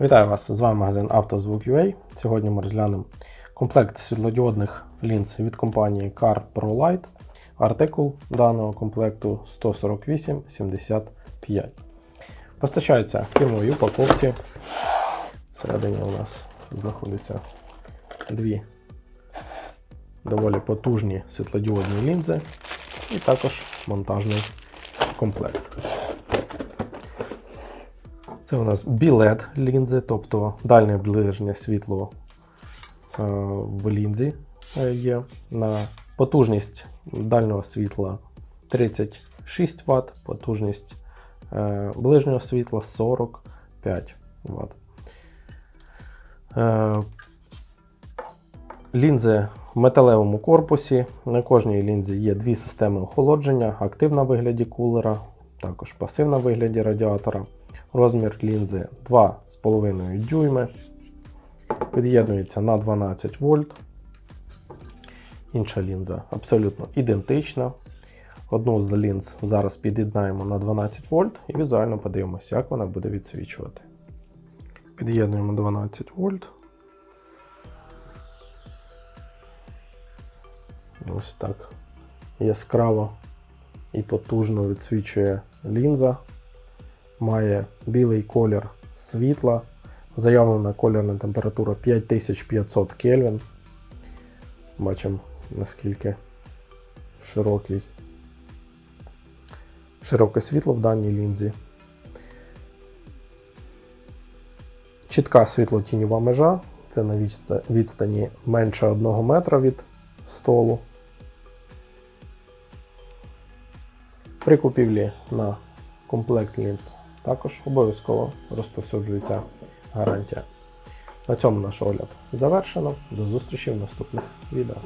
Вітаю вас! З вами магазин «Автозвук.UA». Сьогодні ми розглянемо комплект світлодіодних лінз від компанії Car Pro Light. Артикул даного комплекту 14875. Постачається в фірмовій упаковці. Всередині у нас знаходяться дві доволі потужні світлодіодні лінзи і також монтажний комплект. Це у нас білет лінзи, тобто дальнє ближнє світло е, в лінзі е, є. На потужність дальнього світла 36 Вт, потужність е, ближнього світла 45 Вт. Лінзи в металевому корпусі. На кожній лінзі є дві системи охолодження: активна в вигляді кулера, також пасивна в вигляді радіатора. Розмір лінзи 2,5 дюйми. Під'єднується на 12 вольт. Інша лінза абсолютно ідентична. Одну з лінз зараз під'єднаємо на 12 вольт і візуально подивимося, як вона буде відсвічувати. Під'єднуємо 12 вольт. Ось так яскраво і потужно відсвічує лінза. Має білий колір світла. Заявлена кольорна температура 5500 Кельвін. Бачимо, наскільки широкий, широке світло в даній лінзі. Чітка світло-тіньова межа. Це на відстані менше 1 метра від столу. При купівлі на комплект лінз також обов'язково розповсюджується гарантія. На цьому наш огляд завершено. До зустрічі в наступних відео.